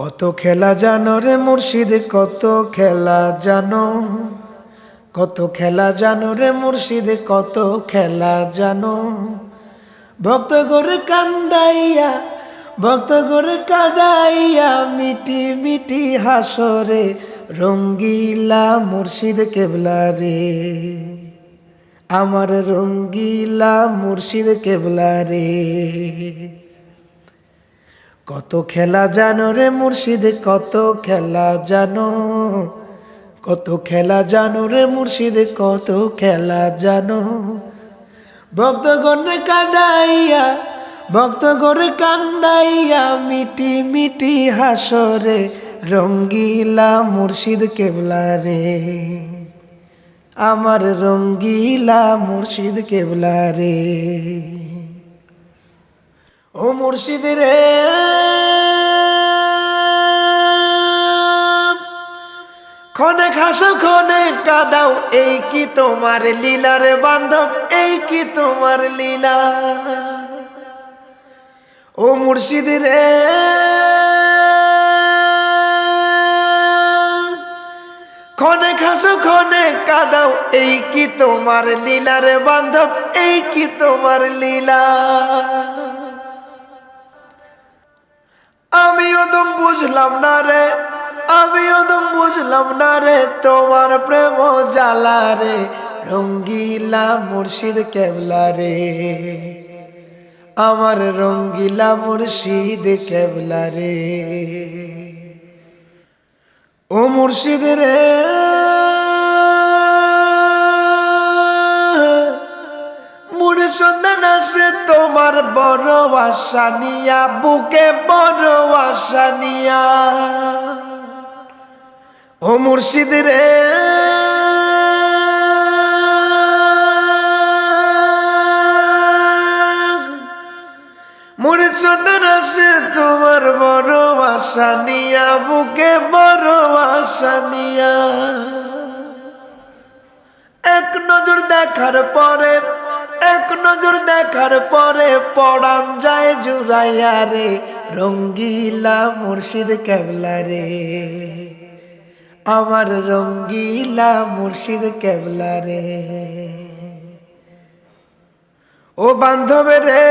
কত খেলা জানো রে মুর্শিদ, কত খেলা জানো? কত খেলা জানো রে মুর্শিদ, কত খেলা জানো? ভক্ত করে কান্দাইয়া ভক্ত করে কাদাইয়া, মিটি মিটি হাসরে রঙ্গিলা মুর্শিদ কেবলা রে। আমার রঙ্গিলা মুর্শিদ কেবলা রে। কত খেলা জানো রে মুর্শিদ, কত খেলা জানো? কত খেলা জানো রে মুর্শিদ, কত খেলা জানো? ভক্তগণে কাঁদাইয়া ভক্তগণে কান্দাইয়া মিটি মিটি হাসরে রঙ্গিলা মুর্শিদ কেবলা রে। আমার রঙ্গিলা মুর্শিদ কেবলা রে। ও মুর্শিদ রে। ক্ষণে খাসো ক্ষণে কাদাও, এই কি তোমার লীলার বান্ধব, এই কি তোমার লীলা? ও মুর্শিদ রে ক্ষণে খাসো ক্ষণে কাদাও, এই কি তোমার লীলার বান্ধব, এই কি তোমার লীলা? আমিও তো বুঝলাম না রে। আমিও তো বুঝলাম না রে, তোমার প্রেম জ্বালা রে, রঙ্গিলা মুর্শিদ কেবলা রে। আমার রঙ্গিলা মুর্শিদ কেবলা রে। ও মুর্শিদ রে সন্ধান আসে তোমার বড় আশা নিয়া, বুকে বড় আশা নিয়া। ও মুর্শিদ রে। মুড়ে সন্ধান আসে তোমার বড় আশা নিয়া, বুকে বড় আশা এক নজর দেখার পরে, এক নজর দেখার পরে পড়ান যায় জুড়াইয়া রে, রঙ্গিলা মুর্শিদ কেবলা রে। আমার রঙ্গিলা মুর্শিদ কেবলা রে। ও বান্ধবে রে।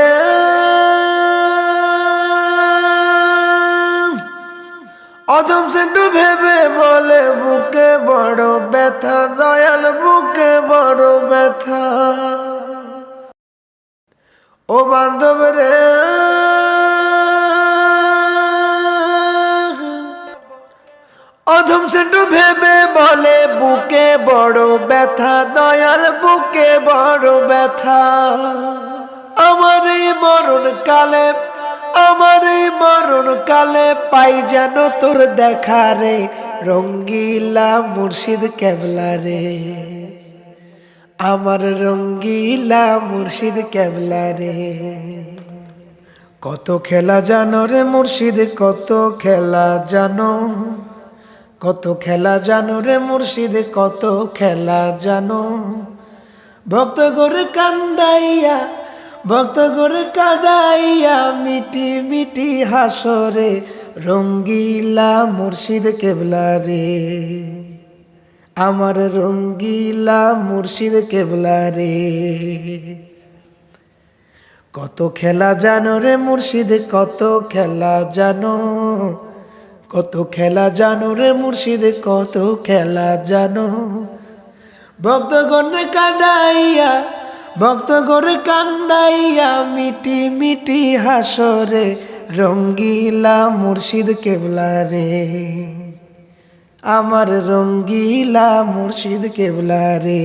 অধম সেন্টু ভেবে বলে, বুকে বড় ব্যথা, দয়াল, বুকে বড় ব্যথা। ও বান্ধব রে। অধম সেন্টু ভেবে বলে, বুকে বড় ব্যথা, দয়াল বুকে বড় ব্যথা। আমার এই মরণ কালে, আমার এই মরণ কালে পাই যেন তোর দেখা রে, রঙ্গিলা মুর্শিদ কেবলা রে। আমার রঙ্গিলা মুর্শিদ কেবলা রে। কত খেলা জানো রে মুর্শিদ, কত খেলা জানো। কত খেলা জানো রে মুর্শিদ, কত খেলা জানো? ভক্ত করে কান্দাইয়া ভক্ত করে কাদাইয়া, মিটি মিটি হাসরে রঙ্গিলা মুর্শিদ কেবলা রে। আমার রঙ্গিলা মুর্শিদ কেবলা রে। কত খেলা জানো রে মুর্শিদ, কত খেলা জানো? কত খেলা জানো রে মুর্শিদ, কত খেলা জানো? ভক্তগণে কাঁদাইয়া ভক্ত করে কান্দাইয়া মিটি মিটি হাসরে রঙ্গিলা মুর্শিদ কেবলা রে। আমার রঙ্গিলা মুর্শিদ কেবলা রে।